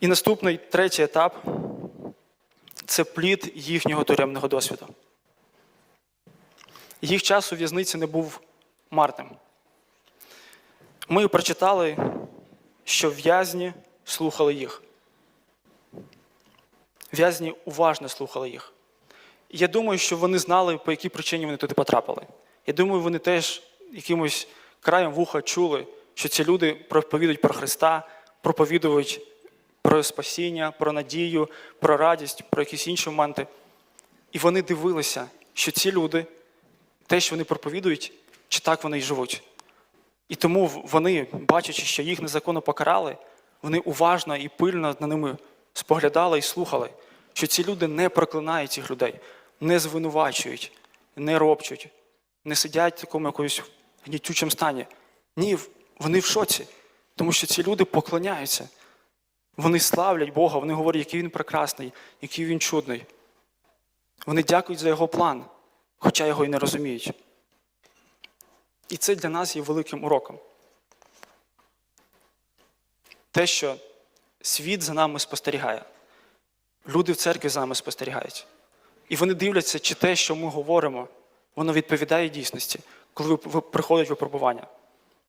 І наступний третій етап це плід їхнього тюремного досвіду. Їх час у в'язниці не був марним. Ми прочитали, що в'язні слухали їх. В'язні уважно слухали їх. Я думаю, що вони знали, по якій причині вони туди потрапили. Я думаю, вони теж якимось краєм вуха чули, що ці люди проповідують про Христа, проповідують про спасіння, про надію, про радість, про якісь інші моменти. І вони дивилися, що ці люди, те, що вони проповідують, чи так вони й живуть. І тому вони, бачачи, що їх незаконно покарали, вони уважно і пильно на ними споглядали і слухали, що ці люди не проклинають цих людей, не звинувачують, не робчуть, не сидять в такому якомусь гнітючому стані. Ні, вони в шоці, тому що ці люди поклоняються. Вони славлять Бога, вони говорять, який він прекрасний, який він чудний. Вони дякують за його план, хоча його і не розуміють. І це для нас є великим уроком. Те, що світ за нами спостерігає, люди в церкві за нами спостерігають. І вони дивляться, чи те, що ми говоримо, воно відповідає дійсності, коли приходять випробування.